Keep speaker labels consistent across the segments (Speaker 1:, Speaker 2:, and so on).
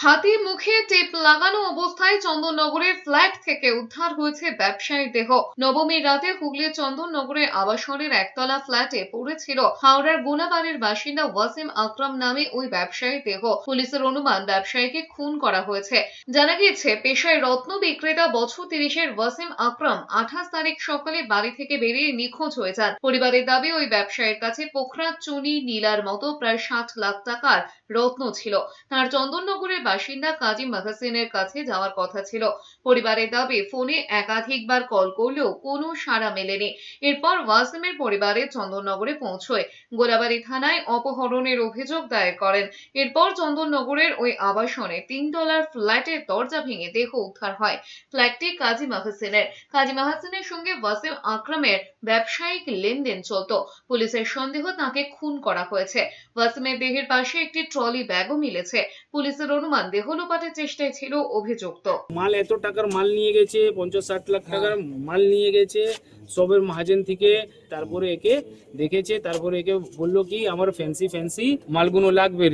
Speaker 1: হাতি মুখে টেপ লাগানো অবস্থায় চন্দননগরের ফ্ল্যাট থেকে উদ্ধার হয়েছে ব্যবসায়ীর দেহ। নবমীর রাতে হুগলির চন্দননগরের আবাসনের একতলা ফ্ল্যাটে পড়েছিল হাওড়ার গোলাবাড়ির বাসিন্দা ওয়াসিম আকরাম নামে ওই ব্যবসায়ীর দেহ। পুলিশের অনুমান, ব্যবসায়ীকে খুন করা হয়েছে। জানা গিয়েছে, পেশায় রত্ন বিক্রেতা বছর তিরিশের ওয়াসিম আকরাম আঠাশ তারিখ সকালে বাড়ি থেকে বেরিয়ে নিখোঁজ হয়ে যান। পরিবারের দাবি, ওই ব্যবসায়ীর কাছে পোখরা, চুনি, নীলার মতো প্রায় ষাট লাখ টাকার রত্ন ছিল। তার চন্দননগরের বাসিন্দা কাজী মাহাসিনের কাছে যাওয়ার কথা ছিল। পরিবারের দাবি, ফোনে একাধিকবার কল করলেও কোনো সাড়া মেলেনি। এরপর ওয়াসিমের পরিবারে চন্দননগরে পৌঁছয়। গোলাবাড়ি থানায় অপহরণের অভিযোগ দায়ের করেন। এরপর চন্দননগরের ওই আবাসনে তিন তলার ফ্ল্যাটের দরজা ভেঙে দেহ উদ্ধার হয়। ফ্ল্যাটটি কাজী মাহাসিনের কাজী মাহাসিনের সঙ্গে ওয়াসিম আকরামের ব্যবসায়িক লেনদেন চলত। পুলিশের সন্দেহ তাকে খুন করা হয়েছে। ওয়াসিমের দেহের পাশে একটি ট্রলি ব্যাগও মিলেছে। পুলিশের অনুমান দেহ লোপাটের চেষ্টায় ছিল অভিযুক্ত।
Speaker 2: মাল এত টাকার মাল নিয়ে গেছে, পঞ্চাশ ষাট লাখ টাকার মাল নিয়ে গেছে সবের মহাজন থেকে তারপরে একে দেখেছে তারপরে একে বলল কি আমার ফ্যান্সি ফ্যান্সি মালগুলো লাগবে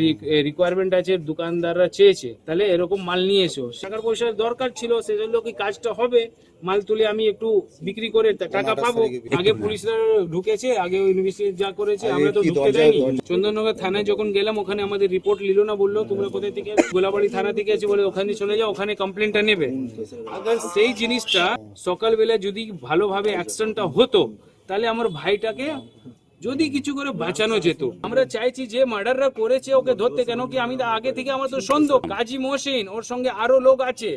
Speaker 2: রিকোয়ারমেন্ট আছে দোকানদাররা চেয়েছে। তাহলে এরকম মাল নিয়ে এসো। টাকার পয়সার দরকার ছিল সেজন্য কি কাজটা হবে মাল তুলে আমি একটু বিক্রি করে টাকা পাবো। আগে পুলিশরা ঢুকেছে আগে ইনভেস্টিগেট যা করেছে আমরা তো ঢুকতে দেয়নি। চন্দননগর থানায় যখন গেলাম ওখানে আমাদের রিপোর্ট নিল না বলল তোমরা কোথায় থেকে গোলাবাড়ি থানা থেকে আছে বলে ওখানে চলে যাও ওখানে কমপ্লেনটা নেবে। আবার সেই জিনিসটা সকালবেলা যদি ভালোভাবে অ্যাকশনটা হতো, তাহলে আমার ভাইটাকে যদি কিছু করে বাঁচানো যেত। আমরা চাইছি যে মার্ডাররা করেছে ওকে ধরতে, কেন কি আমি আগে থেকে আমার তো সন্দেহ। কাজী মহসিন, ওর সঙ্গে আরও লোক আছে।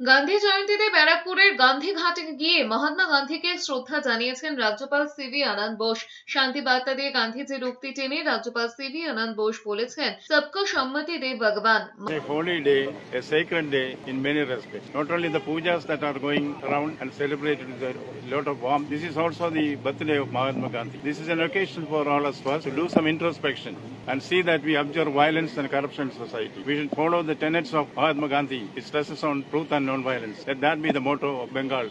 Speaker 1: গান্ধী জয়ন্তীতে ব্যারাকপুরের গান্ধী ঘাটে গিয়ে মহাত্মা গান্ধীকে শ্রদ্ধা জানিয়েছেন রাজ্যপাল সিভি আনন্দ বোস শান্তি বার্তা দিয়ে গান্ধীজির উক্তি টেনে রাজ্যপাল সিভি আনন্দ বোস বলেছেন সবকো সম্মতি দে ভগবান
Speaker 3: holy day, a sacred day in many respects. Not only the pujas that are going around and celebrated with a lot of warmth, this is also the birthday of Mahatma Gandhi. This is an occasion for all of us to do some introspection and see that we observe violence and corruption in society. We should follow the tenets of Mahatma Gandhi. It stresses on truth and non-violence. Let that be the motto of Bengal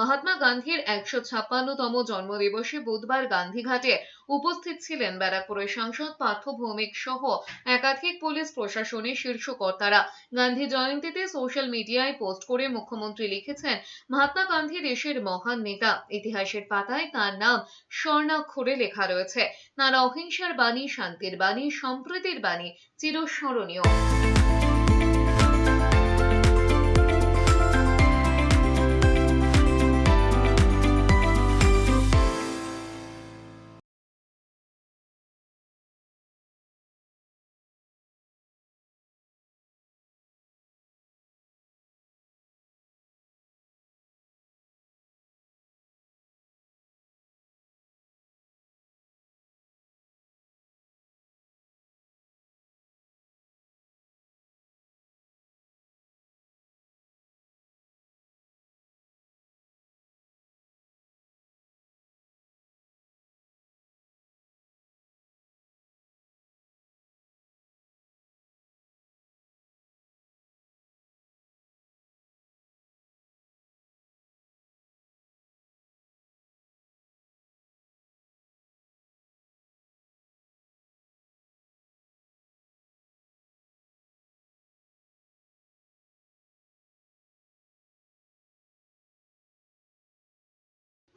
Speaker 1: Mahatma গান্ধীর একশো ছাপ্পান্নতম জন্মদিবসে বুধবার গান্ধীঘাটে উপস্থিত ছিলেন ব্যারাকপুরের সাংসদ পার্থ ভৌমিক সহ একাধিক police প্রশাসনের শীর্ষ কর্তারা। গান্ধী জয়ন্তীতে সোশ্যাল মিডিয়ায় পোস্ট করে মুখ্যমন্ত্রী লিখেছেন, মহাত্মা গান্ধী দেশের মহান নেতা। ইতিহাসের পাতায় তার নাম স্বর্ণাক্ষরে লেখা রয়েছে। তার অহিংসার বাণী, শান্তির বাণী, সম্প্রীতির বাণী চিরস্মরণীয়।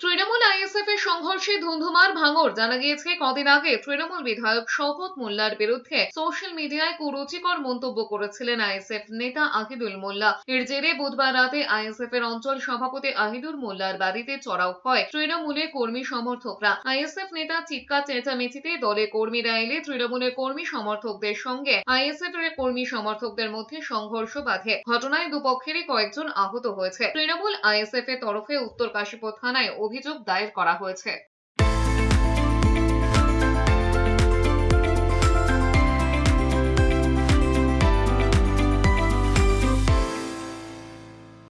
Speaker 1: তৃণমূল আইএসএফ এর সংঘর্ষে ধুন্ধুমার ভাঙর। জানা গিয়েছে, কদিন আগে তৃণমূল বিধায়ক শওকত মোল্লার বিরুদ্ধে সোশ্যাল মিডিয়ায় কুরুচিকর মন্তব্য করেছিলেন আইএসএফ নেতা আহিদুল মোল্লা। এর জেরে বুধবার রাতে আইএসএফ এর অঞ্চল সভাপতি আহিদুল মোল্লার বাড়িতে চড়াও হয় তৃণমূলের কর্মী সমর্থকরা। আইএসএফ নেতা চিৎকার চেঁচামেচিতে দলে কর্মীরা এলে তৃণমূলের কর্মী সমর্থকদের সঙ্গে আইএসএফ এর কর্মী সমর্থকদের মধ্যে সংঘর্ষ বাধে। ঘটনায় দুপক্ষেরই কয়েকজন আহত হয়েছে। তৃণমূল আইএসএফ এর তরফে উত্তর কাশীপুর থানায় অভিযোগ দায়ের করা হয়েছে।